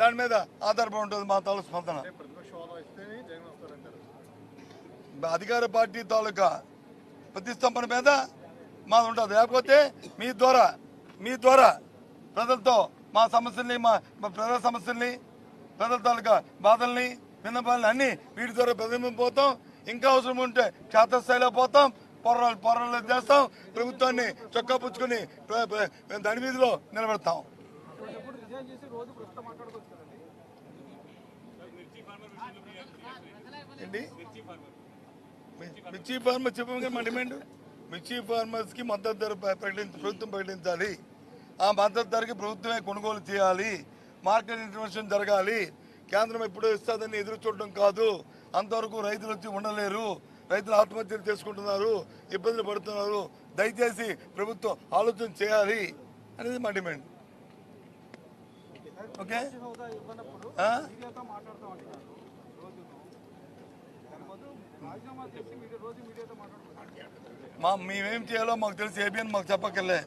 దాని మీద ఆధారపడి ఉంటుంది మా తాలూకు స్పందన. అధికార పార్టీ తాలూకా ప్రతిష్టంభన మీద మాది ఉంటుంది. లేకపోతే మీ ద్వారా మీ ద్వారా ప్రజలతో మా సమస్యల్ని మా ప్రజల సమస్యల్ని ప్రజల తాలూకా బాధల్ని విన్నపాలని అన్ని వీటి ద్వారా ప్రతిబింబిపోతాం ఇంకా అవసరం ఉంటే క్షేత్రస్థాయిలో పోతాం. పోరాలు పోరాలు చేస్తాం. ప్రభుత్వాన్ని చొక్కా పుచ్చుకొని దాని వీధిలో నిలబెడతాం. ఏంటి? మిర్చి ఫార్మర్ చెప్పగా మా డిమాండ్. మిర్చి ఫార్మర్స్కి మద్దతు ధర ప్ర- ప్రకటించ ప్రభుత్వం ప్రకటించాలి. ఆ మద్దతు ధరకి ప్రభుత్వమే కొనుగోలు చేయాలి. మార్కెట్ ఇంటర్వెన్షన్ జరగాలి. కేంద్రం ఎప్పుడో ఇస్తుందని ఎదురు చూడడం కాదు. అంతవరకు రైతులు వచ్చి ఉండలేరు. రైతులు ఆత్మహత్యలు చేసుకుంటున్నారు. ఇబ్బందులు పడుతున్నారు. దయచేసి ప్రభుత్వం ఆలోచన చేయాలి అనేది మా డిమాండ్. ఓకే? మా మేమేం చేయాలో మాకు తెలుసు ఏబిఎన్ మాకు చెప్పక్కర్లే.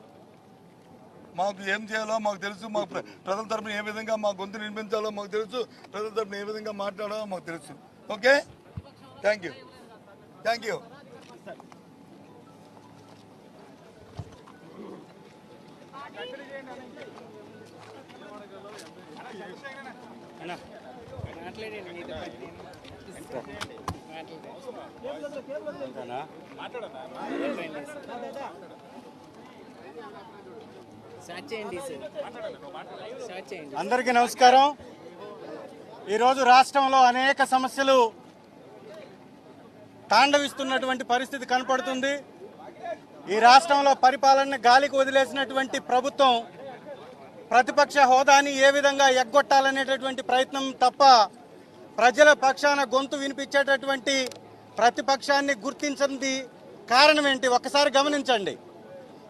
మాకు ఏం చేయాలో మాకు తెలుసు మాకు ప్ర- ప్రజల తరపున ఏ విధంగా మా గొంతు నిర్మించాలో మాకు తెలుసు ప్రజల తరపున ఏ విధంగా మాట్లాడాలో మాకు తెలుసు. Okay? Thank you thank you start అందరికీ నమస్కారం. ఈరోజు రాష్ట్రంలో అనేక సమస్యలు తాండవిస్తున్నటువంటి పరిస్థితి కనపడుతుంది. ఈ రాష్ట్రంలో పరిపాలన గాలికి వదిలేసినటువంటి ప్రభుత్వం ప్రతిపక్ష హోదాని ఏ విధంగా ఎగ్గొట్టాలనేటటువంటి ప్రయత్నం తప్ప ప్రజల పక్షాన గొంతు వినిపించేటటువంటి ప్రతిపక్షాన్ని గుర్తించింది కారణం ఏంటి? ఒక్కసారి గమనించండి.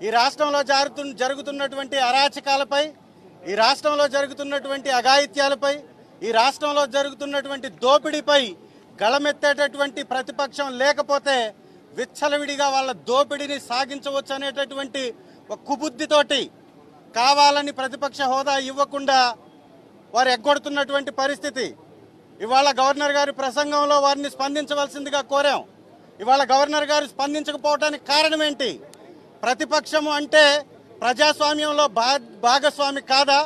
ఈ రాష్ట్రంలో జరుగుతు జరుగుతున్నటువంటి అరాచకాలపై ఈ రాష్ట్రంలో జరుగుతున్నటువంటి అఘాయిత్యాలపై ఈ రాష్ట్రంలో జరుగుతున్నటువంటి దోపిడీపై గళమెత్తేటటువంటి ప్రతిపక్షం లేకపోతే విచ్చలవిడిగా వాళ్ళ దోపిడీని సాగించవచ్చు అనేటటువంటి ఒక కుబుద్ధితోటి కావాలని ప్రతిపక్ష హోదా ఇవ్వకుండా వారు ఎగ్గొడుతున్నటువంటి పరిస్థితి. ఇవాళ గవర్నర్ గారి ప్రసంగంలో వారిని స్పందించవలసిందిగా కోరాం. ఇవాళ గవర్నర్ గారు స్పందించకపోవడానికి కారణం ఏంటి? ప్రతిపక్షము అంటే ప్రజాస్వామ్యంలో భా భాగస్వామి కాదా?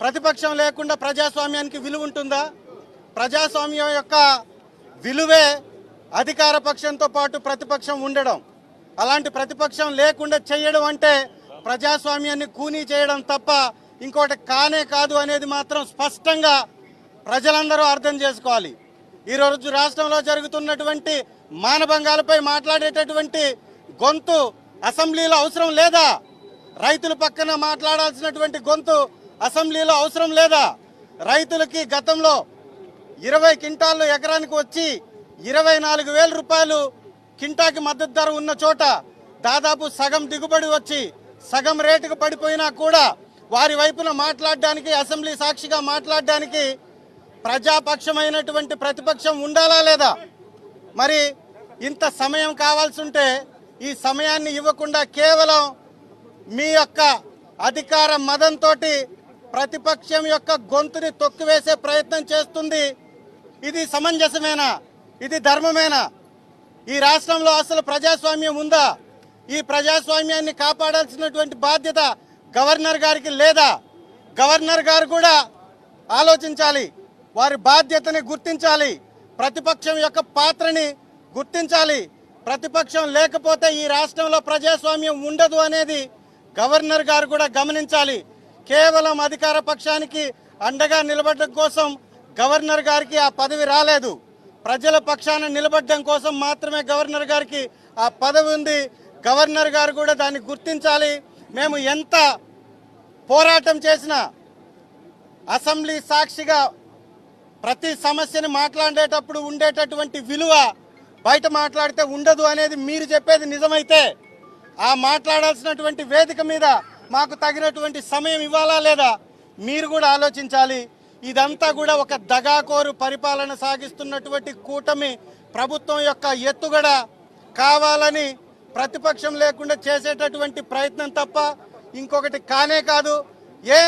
ప్రతిపక్షం లేకుండా ప్రజాస్వామ్యానికి విలువ ఉంటుందా? ప్రజాస్వామ్యం యొక్క విలువే అధికార పక్షంతో పాటు ప్రతిపక్షం ఉండడం. అలాంటి ప్రతిపక్షం లేకుండా చేయడం అంటే ప్రజాస్వామ్యాన్ని కూనీ చేయడం తప్ప ఇంకోటి కానే కాదు అనేది మాత్రం స్పష్టంగా ప్రజలందరూ అర్థం చేసుకోవాలి. ఈరోజు రాష్ట్రంలో జరుగుతున్నటువంటి మానభంగాలపై మాట్లాడేటటువంటి గొంతు అసెంబ్లీలో అవసరం లేదా? రైతుల పక్కన మాట్లాడాల్సినటువంటి గొంతు అసెంబ్లీలో అవసరం లేదా? రైతులకి గతంలో ఇరవై క్వింటాళ్ళు ఎకరానికి వచ్చి ఇరవై నాలుగు వేల రూపాయలు కింటాకి మద్దతు ధర ఉన్న చోట దాదాపు సగం దిగుబడి వచ్చి సగం రేటుకు పడిపోయినా కూడా వారి వైపున మాట్లాడడానికి అసెంబ్లీ సాక్షిగా మాట్లాడడానికి ప్రజాపక్షమైనటువంటి ప్రతిపక్షం ఉండాలా లేదా? మరి ఇంత సమయం కావాల్సి ఉంటే ఈ సమయాన్ని ఇవ్వకుండా కేవలం మీ యొక్క అధికార మదంతో ప్రతిపక్షం యొక్క గొంతుని తొక్కివేసే ప్రయత్నం చేస్తుంది. ఇది సమంజసమేనా? ఇది ధర్మమేనా? ఈ రాష్ట్రంలో అసలు ప్రజాస్వామ్యం ఉందా? ఈ ప్రజాస్వామ్యాన్ని కాపాడాల్సినటువంటి బాధ్యత గవర్నర్ గారికి లేదా? గవర్నర్ గారు కూడా ఆలోచించాలి. వారి బాధ్యతని గుర్తించాలి. ప్రతిపక్షం యొక్క పాత్రని గుర్తించాలి. ప్రతిపక్షం లేకపోతే ఈ రాష్ట్రంలో ప్రజాస్వామ్యం ఉండదు అనేది గవర్నర్ గారు కూడా గమనించాలి. కేవలం అధికార పక్షానికి అండగా నిలబడడం కోసం గవర్నర్ గారికి ఆ పదవి రాలేదు. ప్రజల పక్షాన నిలబడడం కోసం మాత్రమే గవర్నర్ గారికి ఆ పదవి ఉంది. గవర్నర్ గారు కూడా దాన్ని గుర్తించాలి. మేము ఎంత పోరాటం చేసినా అసెంబ్లీ సాక్షిగా ప్రతి సమస్యని మాట్లాడేటప్పుడు ఉండేటటువంటి విలువ బయట మాట్లాడితే ఉండదు అనేది మీరు చెప్పేది నిజమైతే ఆ మాట్లాడాల్సినటువంటి వేదిక మీద మాకు తగినటువంటి సమయం ఇవ్వాలా లేదా మీరు కూడా ఆలోచించాలి. ఇదంతా కూడా ఒక దగాకోరు పరిపాలన సాగిస్తున్నటువంటి కూటమి ప్రభుత్వం యొక్క ఎత్తుగడ కావాలని ప్రతిపక్షం లేకుండా చేసేటటువంటి ప్రయత్నం తప్ప ఇంకొకటి కానే కాదు. ఏ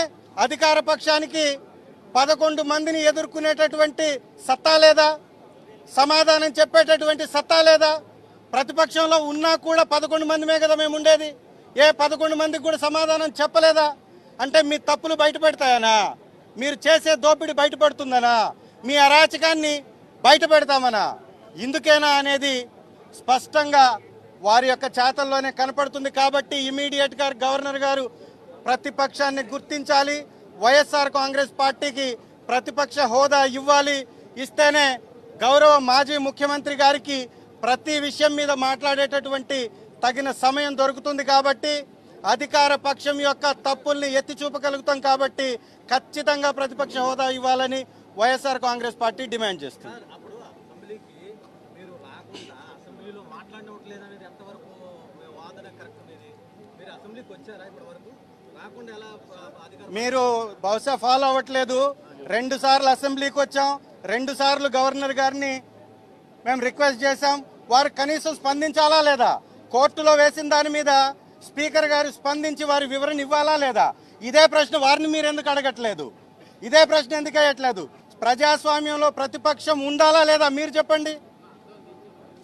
అధికార పక్షానికి పదకొండు మందిని ఎదుర్కొనేటటువంటి సత్తా లేదా? సమాధానం చెప్పేటటువంటి సత్తా లేదా? ప్రతిపక్షంలో ఉన్నా కూడా పదకొండు మందిమే కదా మేము ఉండేది. ఏ పదకొండు మందికి కూడా సమాధానం చెప్పలేదా? అంటే మీ తప్పులు బయటపెడతాయనా? మీరు చేసే దోపిడీ బయటపడుతుందనా? మీ అరాచకాన్ని బయట పెడతామనా ఇందుకేనా అనేది స్పష్టంగా వారి యొక్క చేతల్లోనే కనపడుతుంది కాబట్టి ఇమీడియట్గా గవర్నర్ గారు ప్రతిపక్షాన్ని గుర్తించాలి. వైఎస్ఆర్ కాంగ్రెస్ పార్టీకి ప్రతిపక్ష హోదా ఇవ్వాలి ఇస్తేనే గౌరవ మాజీ ముఖ్యమంత్రి గారికి ప్రతి విషయం మీద మాట్లాడేటటువంటి తగిన సమయం దొరుకుతుంది కాబట్టి అధికార పక్షం యొక్క తప్పుల్ని ఎత్తి చూపగలుగుతాం కాబట్టి ఖచ్చితంగా ప్రతిపక్ష హోదా ఇవ్వాలని వైఎస్ఆర్ కాంగ్రెస్ పార్టీ డిమాండ్ చేస్తుంది. అసెంబ్లీలో మాట్లాడవట్లేదు అనేది ఎంతవరకు వాదన కరెక్ట్ అనేది మీరు అసెంబ్లీకి వచ్చారా ఇప్పటి వరకు మీరు బహుశా ఫాలో అవ్వట్లేదు. రెండు సార్లు అసెంబ్లీకి వచ్చాం. రెండు సార్లు గవర్నర్ గారిని మేము రిక్వెస్ట్ చేశాం. వారు కనీసం స్పందించాలా లేదా? కోర్టులో వేసిన దాని మీద స్పీకర్ గారు స్పందించి వారి వివరణ ఇవ్వాలా లేదా? ఇదే ప్రశ్న వారిని మీరు ఎందుకు అడగట్లేదు? ఇదే ప్రశ్న ఎందుకు అయ్యట్లేదు ప్రజాస్వామ్యంలో ప్రతిపక్షం ఉండాలా లేదా? మీరు చెప్పండి.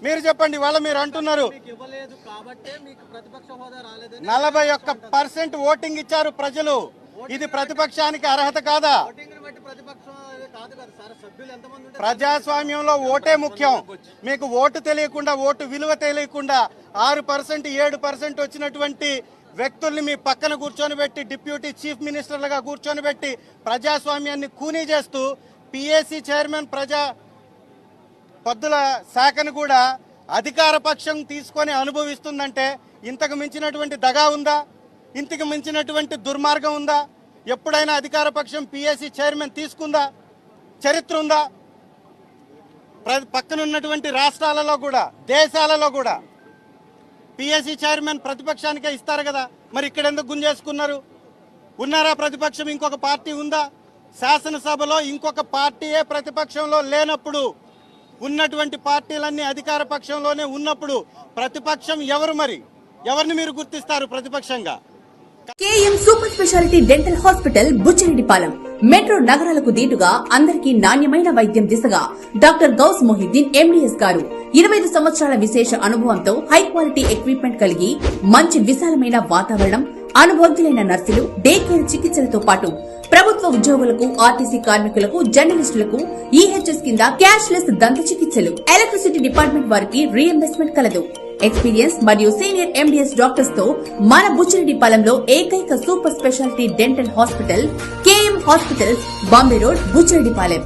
మీరు చెప్పండి వాళ్ళ మీరు అంటున్నారు. నలభై ఒక్క పర్సెంట్ ఓటింగ్ ఇచ్చారు ప్రజలు. ఇది ప్రతిపక్షానికి అర్హత కాదా? ప్రజాస్వామ్యంలో ఓటే ముఖ్యం. మీకు ఓటు తెలియకుండా ఓటు విలువ తెలియకుండా ఆరు పర్సెంట్ ఏడు పర్సెంట్ వచ్చినటువంటి వ్యక్తుల్ని మీ పక్కన కూర్చొని పెట్టి డిప్యూటీ చీఫ్ మినిస్టర్లుగా కూర్చొని పెట్టి ప్రజాస్వామ్యాన్ని కూనీ చేస్తూ పిఏసీ చైర్మన్ ప్రజా పద్దుల శాఖను కూడా అధికార పక్షం తీసుకొని అనుభవిస్తుందంటే ఇంతకు మించినటువంటి దగా ఉందా? ఇంతకు మించినటువంటి దుర్మార్గం ఉందా? ఎప్పుడైనా అధికార పక్షం పిఎస్సి చైర్మన్ తీసుకుందా? చరిత్ర ఉందా? ప్ర- పక్కనున్నటువంటి రాష్ట్రాలలో కూడా దేశాలలో కూడా పిఎస్సి చైర్మన్ ప్రతిపక్షానికే ఇస్తారు కదా? మరి ఇక్కడ ఎందుకు గుంజేసుకున్నారు? ఉన్నారా ప్రతిపక్షం? ఇంకొక పార్టీ ఉందా? శాసనసభలో ఇంకొక పార్టీయే ప్రతిపక్షంలో లేనప్పుడు ఉన్నటువంటి పార్టీలన్నీ అధికార పక్షంలోనే ఉన్నప్పుడు ప్రతిపక్షం ఎవరు మరి? ఎవరిని మీరు గుర్తిస్తారు ప్రతిపక్షంగా? KM super speciality dental hospital Buchireddypalem. Metro నగరాలకు దీటుగా అందరికీ నాణ్యమైన వైద్యం దిశగా డాక్టర్ గౌస్ మొహిద్దీన్ ఎండిఎస్ గారు. ఇరవై ఐదు సంవత్సరాల విశేష అనుభవంతో హై క్వాలిటీ ఎక్విప్మెంట్ కలిగి మంచి విశాలమైన వాతావరణం అనుభవజ్ఞులైన నర్సులు డే కేర్ చికిత్సలతో పాటు ప్రభుత్వ ఉద్యోగులకు ఆర్టీసీ కార్మికులకు జర్నలిస్టులకు ఈహెచ్ఎస్ కింద క్యాష్ లెస్ దంత చికిత్సలు. ఎలక్ట్రిసిటీ డిపార్ట్మెంట్ వారికి రీఎంబర్స్మెంట్ కలదు. ఎక్స్పీరియన్స్ మరియు సీనియర్ ఎండిఎస్ డాక్టర్స్తో మన బుచ్చిరెడ్డిపాలెంలో ఏకైక super speciality dental hospital KM hospitals Bombay road Buchireddypalem